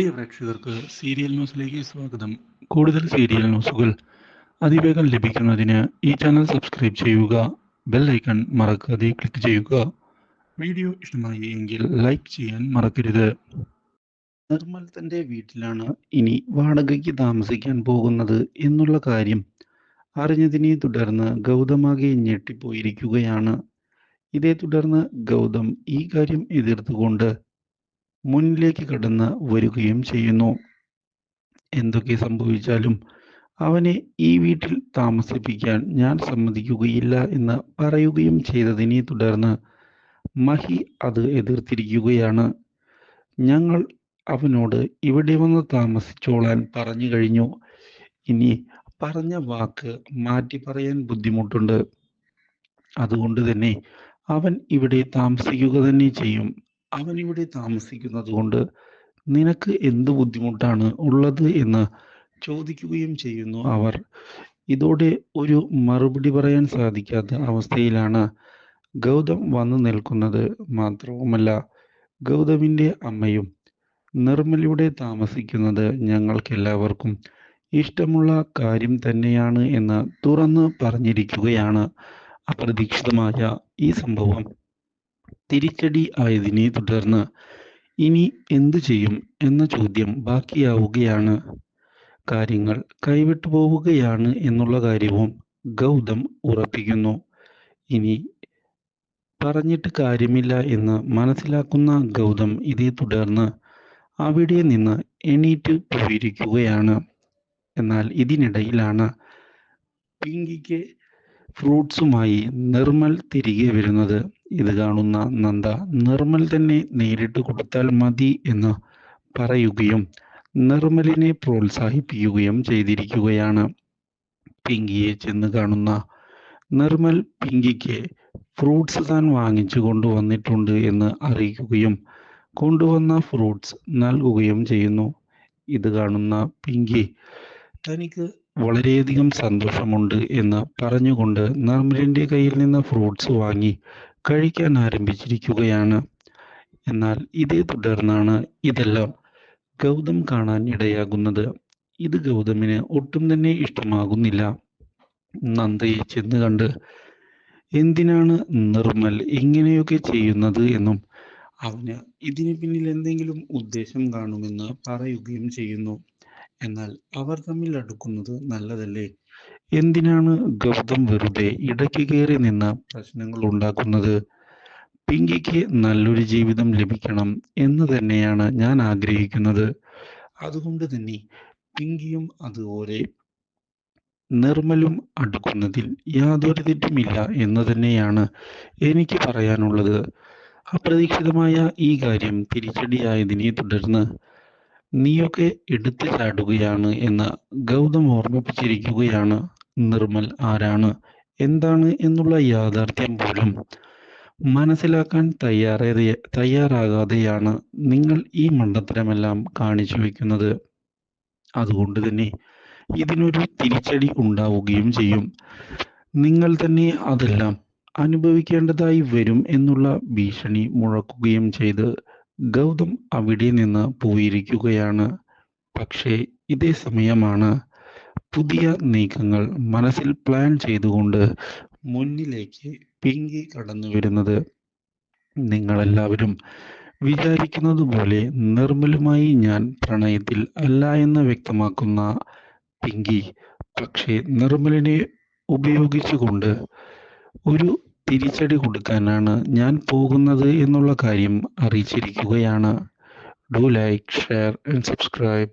പ്രിയ പ്രേക്ഷകർക്ക് സീരിയൽ ന്യൂസിലേക്ക് സ്വാഗതം. കൂടുതൽ സീരിയൽ ന്യൂസുകൾ അതിവേഗം ലഭിക്കുന്നതിന് ഈ ചാനൽ സബ്സ്ക്രൈബ് ചെയ്യുക ബെൽ ഐക്കൺ മറക്കാതെ ക്ലിക്ക് ചെയ്യുക. വീഡിയോ ഇഷ്ടമായി എങ്കിൽ ലൈക്ക് ചെയ്യാൻ മറക്കരുത്. നിർമ്മൽ തന്റെ വീട്ടിലാണ് ഇനി വാടകയ്ക്ക് താമസിക്കാൻ പോകുന്നത് എന്നുള്ള കാര്യം അറിഞ്ഞതിനെ തുടർന്ന് ഗൗതമാകെ ഞെട്ടിപ്പോയിരിക്കുകയാണ്. ഇതേ തുടർന്ന് ഗൗതം ഈ കാര്യം എതിർത്തുകൊണ്ട് മുന്നിലേക്ക് കടന്ന് വരികയും ചെയ്യുന്നു. എന്തൊക്കെ സംഭവിച്ചാലും അവനെ ഈ വീട്ടിൽ താമസിപ്പിക്കാൻ ഞാൻ സമ്മതിക്കുകയില്ല എന്ന് പറയുകയും ചെയ്തതിനെ തുടർന്ന് മഹി അത് എതിർത്തിരിക്കുകയാണ്. ഞങ്ങൾ അവനോട് ഇവിടെ വന്ന് താമസിച്ചോളാൻ പറഞ്ഞു കഴിഞ്ഞു. ഇനി പറഞ്ഞ വാക്ക് മാറ്റി പറയാൻ ബുദ്ധിമുട്ടുണ്ട്. അതുകൊണ്ട് തന്നെ അവൻ ഇവിടെ താമസിക്കുക തന്നെ ചെയ്യും. അവൻ ഇവിടെ താമസിക്കുന്നത് കൊണ്ട് നിനക്ക് എന്ത് ബുദ്ധിമുട്ടാണ് ഉള്ളത് എന്ന് ചോദിക്കുകയും ചെയ്യുന്നു അവർ. ഇതോടെ ഒരു മറുപടി പറയാൻ സാധിക്കാത്ത അവസ്ഥയിലാണ് ഗൗതം വന്നു നിൽക്കുന്നത്. മാത്രവുമല്ല ഗൗതമിന്റെ അമ്മയും നിർമ്മലിയുടെ താമസിക്കുന്നത് ഞങ്ങൾക്കെല്ലാവർക്കും ഇഷ്ടമുള്ള കാര്യം തന്നെയാണ് എന്ന് തുറന്ന് പറഞ്ഞിരിക്കുകയാണ് അപ്രതീക്ഷിതമായ ഈ സംഭവം. തിരിച്ചടി ആയതിനെ തുടർന്ന് ഇനി എന്തു ചെയ്യും എന്ന ചോദ്യം ബാക്കിയാവുകയാണ്. കാര്യങ്ങൾ കൈവിട്ടു പോവുകയാണ് എന്നുള്ള കാര്യവും ഗൗതം ഉറപ്പിക്കുന്നു. ഇനി പറഞ്ഞിട്ട് കാര്യമില്ല എന്ന് മനസ്സിലാക്കുന്ന ഗൗതം ഇതേ തുടർന്ന് അവിടെ നിന്ന് എണീറ്റ് പോയിരിക്കുകയാണ്. എന്നാൽ ഇതിനിടയിലാണ് പിങ്കിക്ക് ഫ്രൂട്ട്സുമായി നിർമ്മൽ തിരികെ വരുന്നത്. ഇത് കാണുന്ന നന്ദ നിർമ്മൽ തന്നെ നേരിട്ട് കൊടുത്താൽ മതി എന്ന് പറയുകയും നിർമ്മലിനെ പ്രോത്സാഹിപ്പിക്കുകയും ചെയ്തിരിക്കുകയാണ്. പിങ്കിയെ ചെന്ന് കാണുന്ന നിർമ്മൽ പിങ്കിക്ക് ഫ്രൂട്ട്സ് താൻ വാങ്ങിച്ചു കൊണ്ടുവന്നിട്ടുണ്ട് എന്ന് അറിയിക്കുകയും കൊണ്ടുവന്ന ഫ്രൂട്ട്സ് നൽകുകയും ചെയ്യുന്നു. ഇത് കാണുന്ന പിങ്കി തനിക്ക് വളരെയധികം സന്തോഷമുണ്ട് എന്ന് പറഞ്ഞുകൊണ്ട് നിർമ്മലിന്റെ കയ്യിൽ നിന്ന് ഫ്രൂട്ട്സ് വാങ്ങി കഴിക്കാൻ ആരംഭിച്ചിരിക്കുകയാണ്. എന്നാൽ ഇതേ തുടർന്നാണ് ഇതെല്ലാം ഗൗതം കാണാൻ ഇടയാകുന്നത്. ഇത് ഗൗതമിന് ഒട്ടും തന്നെ ഇഷ്ടമാകുന്നില്ല. നന്ദയെ ചെന്ന് കണ്ട് എന്തിനാണ് നിർമ്മൽ ഇങ്ങനെയൊക്കെ ചെയ്യുന്നത്? എന്നും അവന് ഇതിന് പിന്നിൽ എന്തെങ്കിലും ഉദ്ദേശം കാണുമെന്ന് പറയുകയും ചെയ്യുന്നു. എന്നാൽ അവർ തമ്മിൽ അടുക്കുന്നത് നല്ലതല്ലേ? എന്തിനാണ് ഗൗതം വെറുതെ ഇടയ്ക്ക് കയറി നിന്ന് പ്രശ്നങ്ങൾ ഉണ്ടാക്കുന്നത്? പിങ്കിക്ക് നല്ലൊരു ജീവിതം ലഭിക്കണം എന്ന് തന്നെയാണ് ഞാൻ ആഗ്രഹിക്കുന്നത്. അതുകൊണ്ട് തന്നെ പിങ്കിയും അതുപോലെ നിർമ്മലും അടുക്കുന്നതിൽ യാതൊരു തെറ്റുമില്ല എന്ന് തന്നെയാണ് എനിക്ക് പറയാനുള്ളത്. അപ്രതീക്ഷിതമായ ഈ കാര്യം തിരിച്ചടിയായതിനെ തുടർന്ന് നീയൊക്കെ എടുത്തു ചാടുകയാണ് എന്ന് ഗൗതം ഓർമ്മിപ്പിച്ചിരിക്കുകയാണ്. നിർമ്മൽ ആരാണ്? എന്താണ് എന്നുള്ള യാഥാർത്ഥ്യം പോലും മനസ്സിലാക്കാൻ തയ്യാറേ തയ്യാറാകാതെയാണ് നിങ്ങൾ ഈ മണ്ടത്തരമെല്ലാം കാണിച്ചു വെക്കുന്നത്. അതുകൊണ്ട് തന്നെ ഇതിനൊരു തിരിച്ചടി ഉണ്ടാവുകയും ചെയ്യും. നിങ്ങൾ തന്നെ അതെല്ലാം അനുഭവിക്കേണ്ടതായി വരും എന്നുള്ള ഭീഷണി മുഴക്കുകയും ചെയ്ത് ഗൗതം അവിടെ നിന്ന് പോയിരിക്കുകയാണ്. പക്ഷേ ഇതേ സമയമാണ് പുതിയ നീക്കങ്ങൾ മനസ്സിൽ പ്ലാൻ ചെയ്തുകൊണ്ട് മുന്നിലേക്ക് പിങ്കി കടന്നു വരുന്നത്. നിങ്ങളെല്ലാവരും വിചാരിക്കുന്നത് പോലെ നിർമ്മലുമായി ഞാൻ പ്രണയത്തിൽ അല്ല എന്ന് വ്യക്തമാക്കുന്ന പിങ്കി പക്ഷേ നിർമ്മലിനെ ഉപയോഗിച്ചുകൊണ്ട് ഒരു തിരിച്ചടി കൊടുക്കാനാണ് ഞാൻ പോകുന്നത് എന്നുള്ള കാര്യം അറിയിച്ചിരിക്കുകയാണ്. Do like share and subscribe